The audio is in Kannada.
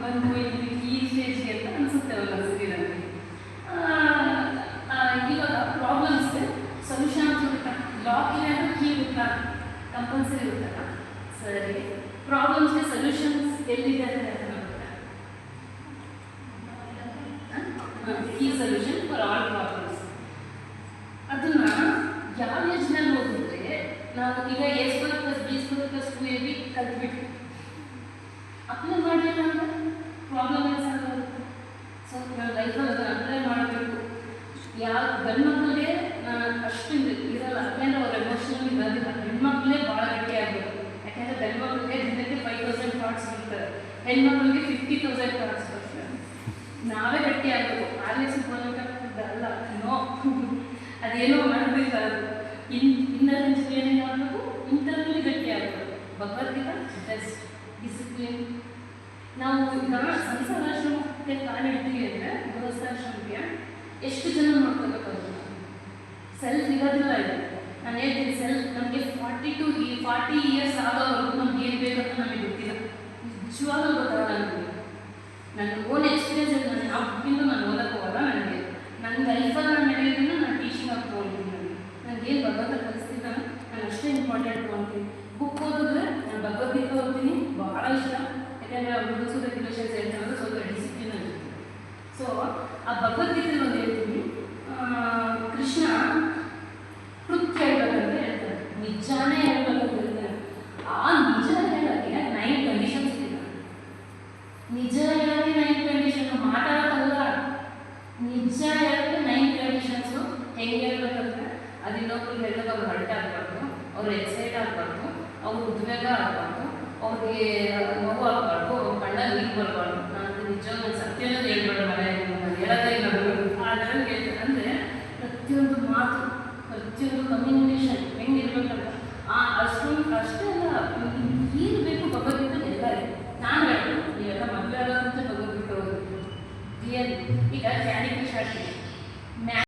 ಬಂದು ಇಲ್ಲಿ ಈ ಸ್ಟೇಜ್ಗೆ ಅಂತ ಅನಿಸುತ್ತೆ ಆ, ಆ, ಇವಾಗ ಪ್ರಾಬ್ಲಮ್ಸ್ ಸೊಲ್ಯೂಷನ್ ಗೊತ್ತಾ ಲಾಕ್ ಏನಾದರೂ ಕೀ ಗೊತ್ತಾ ಕಂಪಲ್ಸರಿ ಗೊತ್ತಲ್ಲ ಸರಿ. ಪ್ರಾಬ್ಲಮ್ಸ್ಗೆ ಸೊಲ್ಯೂಷನ್ಸ್ ಎಲ್ಲಿದೆ ಅಂತ ಈ ಸೊಲ್ಯೂಷನ್ ಫಾರ್ ಆಲ್ ಪ್ರಾಬ್ಲಮ್ಸ್ ಅದನ್ನ ಯಾವ ಏಜ್ನಲ್ಲಿ ಓದಿದ್ರೆ ನಾವು ಈಗ S B square plus two A B ಕಲ್ತ್ಬಿಟ್ಟು apply ಮಾಡಲಿಲ್ಲ ಅಂದ್ರೆ ಪ್ರಾಬ್ಲಮ್ ಏನು ಸಾಲ್ವ್ ಆಗುತ್ತೆ ಸೊ ನಾವು ಲೈಫಲ್ಲಿ ಅದನ್ನು ಅಪ್ಲೈ ಮಾಡಬೇಕು ಯಾವ ಗಂಡು ಮಕ್ಕಳಿಗೆ ನಾನು ಅಷ್ಟು ಇರಲ್ಲ. ಯಾಕೆಂದ್ರೆ ಅವ್ರ ಎಮೋಷನಲ್ ಇರೋದಿಲ್ಲ ಹೆಣ್ಮಕ್ಳೇ ಭಾಳ ಗಟ್ಟಿ ಆಗಬೇಕು ಯಾಕೆಂದ್ರೆ ಗಂಡು ಮಕ್ಕಳಿಗೆ ದಿನಕ್ಕೆ ಫೈವ್ ತೌಸಂಡ್ ಥಾಟ್ಸ್ ಬರ್ತಾರೆ ಹೆಣ್ಮಕ್ಳಿಗೆ ಫಿಫ್ಟಿ ತೌಸಂಡ್ ಥಾಟ್ಸ್ ಬರ್ತಾರೆ ನಾವೇ ಗಟ್ಟಿ ಆಗಬೇಕು ಆಗಲೇ ಅಲ್ಲ. ನೋ. ಅದೇನೋ ಮಾಡಬೇಕು ಅದು ಇನ್ ಇನ್ನರ್ ಇಂಜಿನಿಯರಿಂಗ್ ಮಾಡಬೇಕು ಇಂಟರ್ನಲ್ಲಿ ಗಟ್ಟಿ ಆಗಬೇಕು ಭಗವದ್ಗೀತಾ ಬೆಸ್ಟ್ ಡಿಸಿಪ್ಲಿನ್ ನಾವು ಈಗ ಸಂಸಾರಾಶ್ರಮಕ್ಕೆ ಕಾಲಿಡ್ತೀವಿ ಅಂದರೆ ಗೃಹಸ್ಥಾಶ್ರಮಕ್ಕೆ ಎಷ್ಟು ಜನ ನೋಡ್ಕೋಬೇಕಾಗುತ್ತೆ ಸೆಲ್ಫ್ ಇರೋದಿಲ್ಲ ಇದು. ನಾನು ಹೇಳ್ತೀನಿ ಸೆಲ್ಫ್ ನಮಗೆ ಫಾರ್ಟಿ ಟು ಈ ಫಾರ್ಟಿ ಇಯರ್ಸ್ ಆಗೋವರೆಗೂ ನಮ್ಗೆ ಏನು ಬೇಕಂತ ನಮಗೆ ಗೊತ್ತಿಲ್ಲ. ನಿಜವಾಗ್ಲೂ ಗೊತ್ತಾಗಲ್ಲ ನನಗೆ ನನ್ನ ಓನ್ ಎಕ್ಸ್ಪೀರಿಯನ್ಸ್ ನಾನು ಯಾವ ಬುಕ್ಕಿಂದು ನಾನು ಓದಕ್ಕೆ ಹೋಗಲ್ಲ ನನಗೆ. ನನ್ನ ಲೈಫಲ್ಲಿ ನಾನು ನಡೆಯೋದನ್ನು ನಾನು ಟೀಚಿಂಗ್ ಆಗಿ ತೊಗೊಂಡಿದ್ದೀನಿ ನನಗೆ ನನಗೆ ಏನು ಭಗವತ ಕಲಿಸ್ತಿದ್ದ ನಾನು ಅಷ್ಟೇ ಇಂಪಾರ್ಟೆಂಟ್ ತೊಗೊಳ್ತೀನಿ ಬುಕ್ ಓದಿದ್ರೆ ನಾನು ಭಗವದ್ಗೀತೆ ಓದ್ತೀನಿ ಭಾಳ ಇಷ್ಟ. ಯಾಕೆಂದರೆ ಮೃದುಸೂದ ರಿಲೇಷನ್ಸ್ ಹೇಳ್ತಾರೆ ಸ್ವಲ್ಪ ಡಿಸಿಪ್ಲಿನ್ ಆಗಿರ್ತೀನಿ ಸೊ ಆ ಭಗವದ್ಗೀತೆ ಒಂದು ಹೇಳ್ತೀನಿ ಆ, ಕೃಷ್ಣ ಕೃತ್ಯ ಹೇಳ್ಬೇಕಂತ ಹೇಳ್ತಾರೆ ನಿಜಾನೇ ಹೇಳ್ಬೇಕಂತ ಹೇಳ್ತಾರೆ ಆ ನಿಜ ಹೇಳೋಕ್ಕೆ ನೈನ್ ಕಂಡೀಷನ್ಸ್ ಇದೆ ನಿಜ ನೈನ್ ಕಂಡೀಷನ್ ಮಾತಾಡೋಕ್ಕಲ್ಲ. ನಿಜ ಹೇಳೋಕ್ಕೆ ನೈನ್ ಕಂಡೀಷನ್ಸು ಹೆಂಗೆ ಹೇಳ್ಬೇಕಂದ್ರೆ, ಅದು ಹೇಳಿದಾಗ ಅವ್ರು ಹರ್ಟ್ ಆಗಬಾರ್ದು, ಅವ್ರು ಎಕ್ಸೈಟ್ ಆಗಬಾರ್ದು, ಅವ್ರು ಉದ್ವೇಗ ಆಗಬಾರ್ದು, ಅವ್ರಿಗೆ ನೋವು ಆಗಬಾರ್ದು, ಅವ್ರ ಕಣ್ಣಲ್ಲಿ ನೀರು ನಾನು ನಿಜ ನಾನು ಸತ್ಯ ಅನ್ನೋದು ಹೇಳ್ಬೇಡ ಹೇಳೋದೇ ಅಂದರೆ ಪ್ರತಿಯೊಂದು ಮಾತು, ಪ್ರತಿಯೊಂದು ಕಮ್ಯುನಿಕೇಷನ್ ಹೆಂಗಿರ್ಬೇಕಂತ ಆ ಅಷ್ಟೊಂದು, ಅಷ್ಟೇ ಅಲ್ಲ ಏನು study.